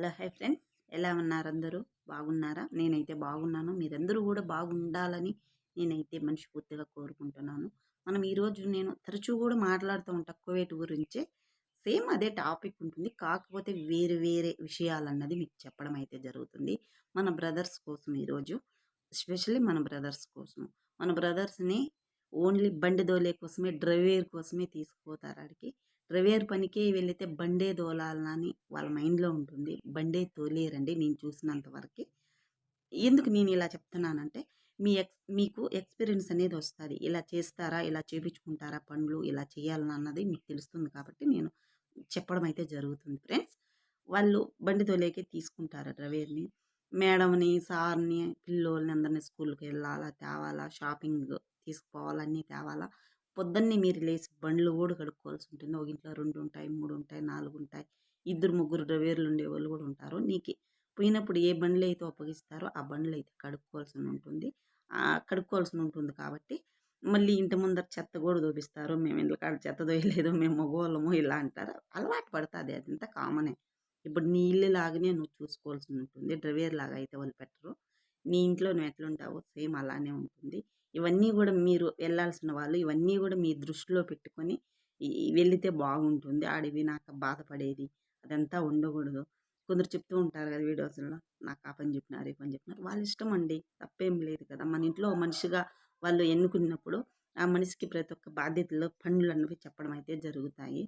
Hello hi friends. ఎలా ఉన్నారు అందరూ బాగున్నారా? నేనైతే బాగున్నాను. మీరందరూ కూడా బాగుండాలని నేనైతే మనస్ఫూర్తిగా కోరుకుంటున్నాను. మనం ఈరోజు నేను తరచూ కూడా మాట్లాడుతూ ఉంటాను కువైట్ గురించే. సేమ్ అదే టాపిక్ ఉంటుంది. కాకపోతే వేరే వేరే విషయాలన్నది మీకు చెప్పడం అయితే జరుగుతుంది. మన బ్రదర్స్ కోసం ఈరోజు ఎస్పెషల్లీ మన బ్రదర్స్ కోసం. మన బ్రదర్స్ని ఓన్లీ బండి దోలే కోసమే డ్రైవేర్ కోసమే తీసుకుపోతారు ఆడికి. డ్రైవర్ పనికి వెళితే బండే దోలాలని వాళ్ళ మైండ్లో ఉంటుంది. బండే తోలేరండి నేను చూసినంత వరకు. ఎందుకు నేను ఇలా చెప్తున్నానంటే మీ ఎక్స్ మీకు ఎక్స్పీరియన్స్ అనేది వస్తుంది. ఇలా చేస్తారా? ఇలా చేపించుకుంటారా పనులు? ఇలా చేయాలని అన్నది మీకు తెలుస్తుంది కాబట్టి నేను చెప్పడం అయితే జరుగుతుంది ఫ్రెండ్స్. వాళ్ళు బండి తోలేకే తీసుకుంటారు రవేర్ని మేడంని సార్ని పిల్లోల్ని అందరినీ స్కూల్కి వెళ్ళాలా తేవాలా షాపింగ్ తీసుకుపోవాలన్నీ తేవాలా. పొద్దున్నే మీరు లేచి బండ్లు కూడా కడుక్కోవాల్సి ఉంటుంది. ఒక ఇంట్లో రెండు ఉంటాయి మూడు ఉంటాయి నాలుగు ఉంటాయి. ఇద్దరు ముగ్గురు డ్రైవర్లు ఉండేవాళ్ళు కూడా ఉంటారు. నీకు పోయినప్పుడు ఏ బండ్లు అయితే అప్పగిస్తారో ఆ బండ్లు అయితే కడుక్కోవాల్సి ఉంటుంది. కడుక్కోవాల్సి ఉంటుంది కాబట్టి మళ్ళీ ఇంటి ముందర చెత్త కూడా దోపిస్తారు. మేము ఇంట్లో కాడ చెత్త దోయలేదు మేము మగవాళ్ళము ఇలా అంటారు. అలవాటు పడుతుంది. అదంతా కామనే ఇప్పుడు నీ ఇల్లు లాగానే నువ్వు చూసుకోవాల్సి ఉంటుంది. డ్రైవర్ లాగా అయితే వాళ్ళు పెట్టరు. నీ ఇంట్లో నువ్వు ఎట్లుంటావో సేమ్ అలానే ఉంటుంది. ఇవన్నీ కూడా మీరు వెళ్ళాల్సిన వాళ్ళు ఇవన్నీ కూడా మీ దృష్టిలో పెట్టుకొని వెళితే బాగుంటుంది ఆడివి నాకు బాధపడేది అదంతా ఉండకూడదు. కొందరు చెప్తూ ఉంటారు కదా వీడియోస్లో నాకు ఆ పని చెప్పినారు ఈ పని చెప్పినారు. వాళ్ళ ఇష్టం అండి తప్పేం లేదు కదా. మన ఇంట్లో మనిషిగా వాళ్ళు ఎన్నుకున్నప్పుడు ఆ మనిషికి ప్రతి ఒక్క బాధ్యతలో పనులు అన్నవి చెప్పడం అయితే జరుగుతాయి.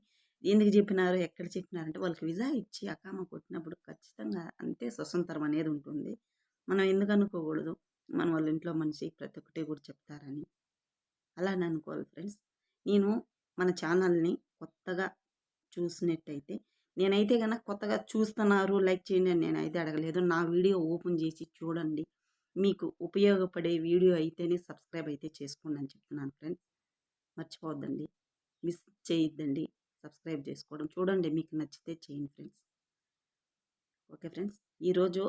ఎందుకు చెప్పినారు ఎక్కడ చెప్పినారంటే వాళ్ళకి విజా ఇచ్చి అకామ కొట్టినప్పుడు ఖచ్చితంగా అంతే స్వతంత్రం అనేది ఉంటుంది. మనం ఎందుకు అనుకోకూడదు? మన వాళ్ళ ఇంట్లో మనిషి ప్రతి ఒక్కటి కూడా చెప్తారని. అలా అనుకోవాలి ఫ్రెండ్స్. నేను మన ఛానల్ని కొత్తగా చూసినట్టయితే నేనైతే కనుక కొత్తగా చూస్తున్నారు లైక్ చేయండి అని నేనైతే అడగలేదు. నా వీడియో ఓపెన్ చేసి చూడండి. మీకు ఉపయోగపడే వీడియో అయితేనే సబ్స్క్రైబ్ అయితే చేసుకోండి అని చెప్తున్నాను ఫ్రెండ్స్. మర్చిపోవద్దండి. మిస్ చేయొద్దండి. సబ్స్క్రైబ్ చేసుకోవడం. చూడండి మీకు నచ్చితే చేయండి ఫ్రెండ్స్. Okay friends. ఈరోజు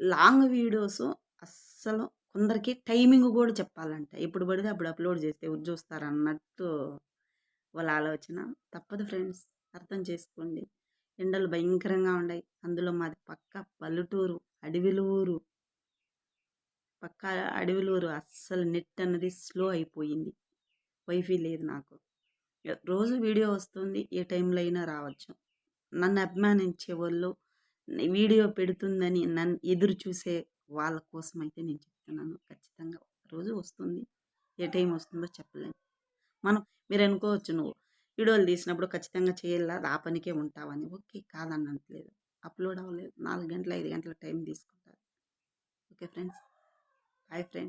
లాంగ్ వీడియోస్ అస్సలు కొందరికి టైమింగ్ కూడా చెప్పాలంట. ఎప్పుడు పడితే అప్పుడు అప్లోడ్ చేస్తే ఎవరు చూస్తారు అన్నట్టు వాళ్ళ ఆలోచన. తప్పదు ఫ్రెండ్స్ అర్థం చేసుకోండి. ఎండలు భయంకరంగా ఉన్నాయి అందులో మాది పక్క పల్లెటూరు అడవిలూరు. పక్క అడవిలూరు అస్సలు నెట్ అన్నది స్లో అయిపోయింది. వైఫై లేదు నాకు. రోజు వీడియో వస్తుంది. ఏ టైంలో అయినా రావచ్చు. నన్ను అభిమానించే వాళ్ళు వీడియో పెడుతుందని నన్ను ఎదురు చూసే వాళ్ళ కోసం అయితే నేను చెప్తున్నాను. ఖచ్చితంగా రోజు వస్తుంది. ఏ టైం వస్తుందో చెప్పలేను మనం మీరు అనుకోవచ్చు నువ్వు వీడియోలు తీసినప్పుడు ఖచ్చితంగా చేయాలా? ఆ పనికే ఉంటావని ఓకే కాదన్నట్లేదు అప్లోడ్ అవ్వలేదు. నాలుగు గంటల ఐదు గంటల టైం తీసుకుంటారు. Okay friends. Bye friends.